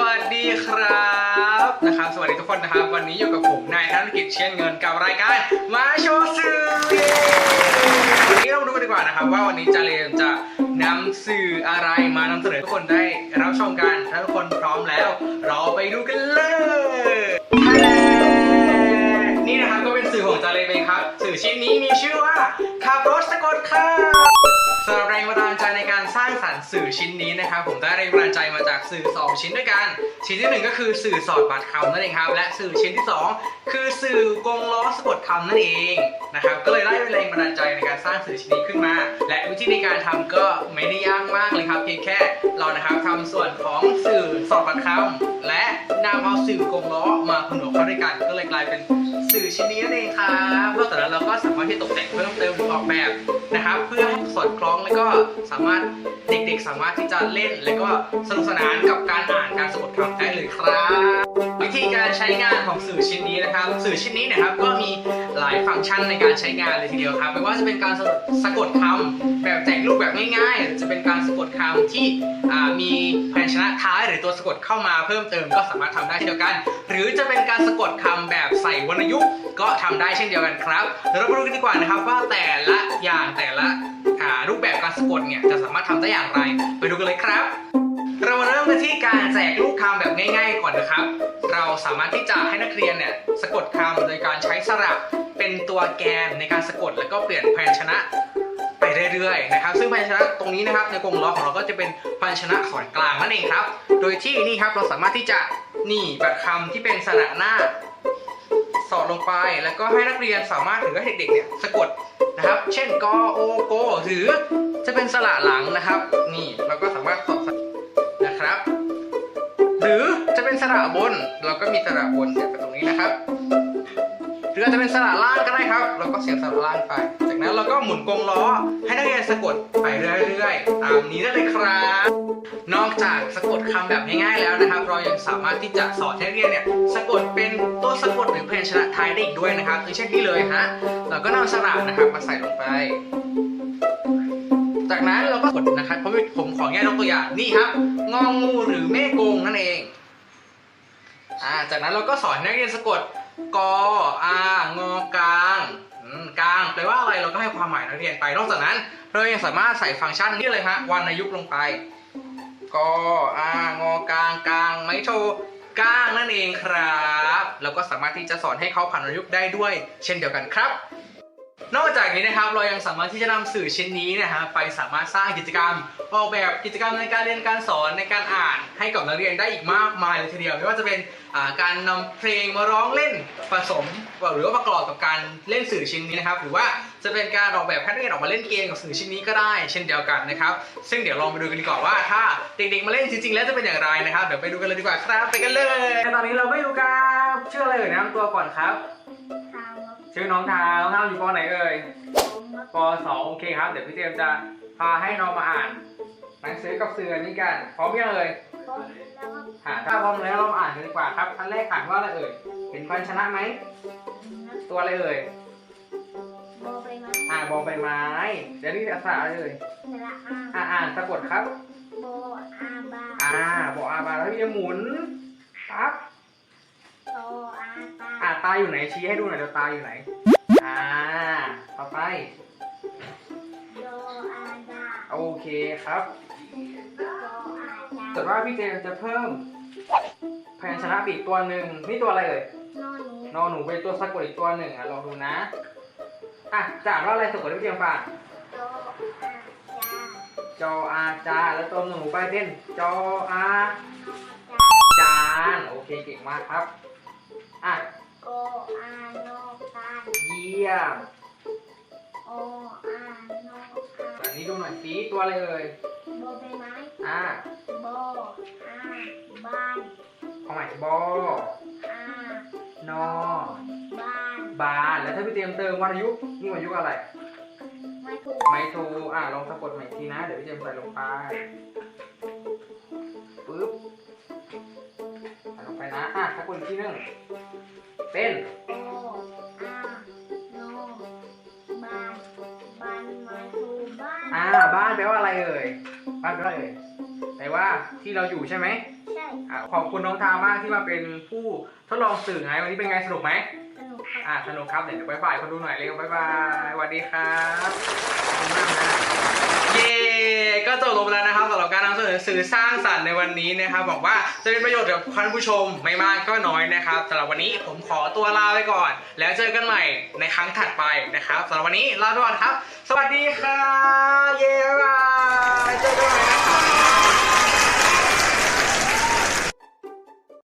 วัสดีครับนะครับ สวัสดีทุกคนนะครับ วันนี้อยู่กับผมนายธนกิจเชียนเงินกับรายการมาโชว์สื่อวันนี้เรามาดูกันดีกว่านะครับ ว่าวันนี้จาเรียนจะนำสื่ออะไรมานำเสนอให้ทุกคนได้รับชมกันถ้าทุกคนพร้อมแล้ว เราไปดูกันเลยนี่นะครับก็เป็นสื่อของจาเรียนเองครับ สื่อชิ้นนี้มีชื่อว่าขับรถสะกดค่ะสำหรับแรงบันดาลานสื่อชิ้นนี้นะครับผมได้แรงบันดาลใจมาจากสื่อ 2 ชิ้นด้วยกัน ชิ้นที่ 1 ก็คือสื่อสอดบัตรคำนั่นเองครับ และสื่อชิ้นที่ 2 คือสื่อกงล้อสะกดคำนั่นเองนะครับก็เลยได้แรงบันดาลใจในการสร้างสื่อชิ้นนี้ขึ้นมา และวิธีในการทำก็ไม่ได้ยากมากเลยครับเพียงแค่เรานะครับทำส่วนของสื่อสอดบัตรคำ และนำเอาสื่อกงล้อมาผนวกเข้าด้วยกัน ก็เลยกลายเป็นสื่อชิ้นนี้นั่นเองครับนอกจากนั้นเราก็สามารถที่ตกแต่งเพิ่มเติมหรือออกแบบนะครับ เพื่อให้สอดคล้องแล้วก็สามารถเด็กๆ สามารถที่จะเล่น แล้วก็สนุกสนานกับการอ่านการสะกดคำได้เลยครับ ธีการใช้งานของสื่อชิ้นนี้นะครับ สื่อชิ้นนี้นะครับก็มีหลายฟังก์ชันในการใช้งานเลยทีเดียวครับไม่ว่าจะเป็นการสะกดคำแบบแจกรูปแบบง่ายๆหรือจะเป็นการสะกดคำที่มีพยัญชนะท้าย หรือตัวสะกดเข้ามาเพิ่มเติมก็สามารถทำได้เช่นเดียวกัน หรือจะเป็นการสะกดคำแบบใส่วรรณยุกต์ก็ทำได้เช่นเดียวกันครับเดี๋ยวเราไปดูกันดีกว่านะครับว่าแต่ละอย่างแต่ละรูปแบบการสะกดเนี่ยจะสามารถทำได้อย่างไร ไปดูกันเลยครับ เรามาเริ่มกันที่การแจกลูกคำแบบง่าย ๆ ก่อนนะครับ เราสามารถที่จะให้นักเรียนเนี่ยสะกดคำโดยการใช้สระเป็นตัวแกนในการสะกดแล้วก็เปลี่ยนพยัญชนะไปเรื่อยๆนะครับ ซึ่งพยัญชนะตรงนี้นะครับในกรงล้อของเราก็จะเป็นพยัญชนะขอนกลางนั่นเองครับ โดยที่นี่ครับเราสามารถที่จะนี่แบบคำที่เป็นสระหน้าสอดลงไป แล้วก็ให้นักเรียนสามารถหรือว่าเด็กๆเนี่ยสะกดนะครับ เช่นกโอโกหรือจะเป็นสระหลังนะครับ นี่เราก็สามารถส หรือจะเป็นสระบน เราก็มีสระบนเสียบไปตรงนี้นะครับ หรือจะเป็นสระล่างก็ได้ครับ เราก็เสียบสระล่างไป จากนั้นเราก็หมุนกรงล้อ ให้นักเรียนสะกดไปเรื่อยๆตามนี้ได้เลยครับ นอกจากสะกดคำแบบง่ายๆแล้วนะครับ เรายังสามารถที่จะสอนให้นักเรียนเนี่ยสะกดเป็นตัวสะกดหรือพยัญชนะท้ายได้อีกด้วยนะครับอย่างเช่นนี้เลยฮะเราก็นำสระนะครับมาใส่ลงไป จากนั้นเราก็กดนะครับเพราะผมขอแง่ยกตัวอย่างนี่ครับ งองูหรือแม่กงนั่นเองอ่าจากนั้นเราก็สอนนักเรียนสะกดกอางอกลางกลางแปลว่าอะไรเราก็ให้ความหมายนักเรียนไป นอกจากนั้นเรายังสามารถใส่ฟังก์ชันนี้เลยฮะวรรณยุกต์ลงไปกอางอกลางกลางไม้โทกลางนั่นเองครับเราก็สามารถที่จะสอนให้เขาผ่านวรรณยุกต์ได้ด้วย เช่นเดียวกันครับ นอกจากนี้นะครับเรายังสามารถที่จะนำสื่อชิ้นนี้นะฮะไปสามารถสร้างกิจกรรม ออกแบบกิจกรรมในการเรียนการสอนในการอ่านให้กับนักเรียนได้อีกมากมายเลยทีเดียวไม่ว่าจะเป็นการนำเพลงมาร้องเล่นผสมหรือว่าประกอบกับการเล่นสื่อชิ้นนี้นะครับหรือว่าจะเป็นการออกแบบให้นักเรียนออกมาเล่นเกมกับสื่อชิ้นนี้ก็ได้ เช่นเดียวกันนะครับซึ่งเดี๋ยวลองไปดูกันดีกว่าว่าถ้าเด็กๆมาเล่นจริงๆ แล้วจะเป็นอย่างไรนะครับเดี๋ยวไปดูกันเลยดีกว่าครับไปกันเลย ตอนนี้เราไม่ดูครับชื่ออะไรเอ่ยนะตัวก่อนครับ ชื่อน้องทาวน้องทาวอยู่ปไหนเอ่ยผมว่าป .2 โอเคครับ เดี๋ยวพี่เจมส์จะพาให้น้องมาอ่าน หนังสือกับสื่อนี้กันพร้อมยังเอ่ยผมแล้วก็หาถ้าพร้อมแล้วเรามาอ่านกันดีกว่าครับอันแรกอ่านว่าอะไรเอ่ยเห็นพยัญชนะไหมนักตัวอะไรเอ่ยโบไปมาอ่านบอใบไม้เดี๋ยวนี่ภาษาอะไรเอ่ยสระอาอ่าอ่านสะกดครับโบอาบาอ่าบอกอาบาแล้วพี่จะหมุนปั๊บโตอาตา อ่าตาอยู่ไหนชี้ให้ดูหน่อยเดี๋ยวตาอยู่ไหน อ่า ต่อไปโดอาดาโอเคครับโดอาจาแต่ว่าพี่เจมส์จะเพิ่มพยัญชนะปีกตัวหนึ่งนี่ตัวอะไรเอ่ยนอนหนูนอนหนูเป็นตัวสะกดอีกตัวหนึ่งอะลองดูนะ อะจะอ่านว่าอะไรสะกดให้พี่เจียมฟังโดอาจาจออาจาแล้วตัวหนูไปเป็นจออาโนจาจานโอเคเก่งมากครับ อะ โกอาโนกานเยี่ยมโออาโนอาอันนี้ดูหน่อยสิตัวอะไรเอ่ยโบไปไม้อะโบอาบ้านเอาใหม่บออานอบ้านบานแล้วถ้าพี่เตรียมเติมวรรณยุกต์นี่วรรณยุกต์อะไรไม่ถูกไมโทรอะลองสะกดใหม่อีกทีนะ เดี๋ยวพี่เตรียมใส่ลงไปปึ๊บใส่ลงไปนะอะสะกดอีกทีหนึง เป็นโออาโนบ้านบ้านมาถูบ้านอ่าบ้านแปลว่าอะไรเอ่ยบ้านแปลว่าอะไรเอ่ยแปลว่าที่เราอยู่ใช่ไหมใช่อะขอบคุณน้องทามากที่มาเป็นผู้ทดลองสื่อไงวันนี้เป็นไงสนุกไหมสนุกครับอ่าสนุกครับเดี๋ยวบ๊ายบายคนดูหน่อยเร็วบ๊ายบายสวัสดีครับขอบคุณมากนะเย้ก็ อสื่อสร้างสรรค์ในวันนี้นะครับบอกว่าจะเป็นประโยชน์กับท่านผู้ชมไม่มากก็น้อยนะครับสำหรับวันนี้ผมขอตัวลาไปก่อน แล้วเจอกันใหม่ในครั้งถัดไปนะครับสำหรับวันนี้ลาไปก่อนครับ สวัสดีครับเย้บ๊ายบายเจอกันใหม่นะครับ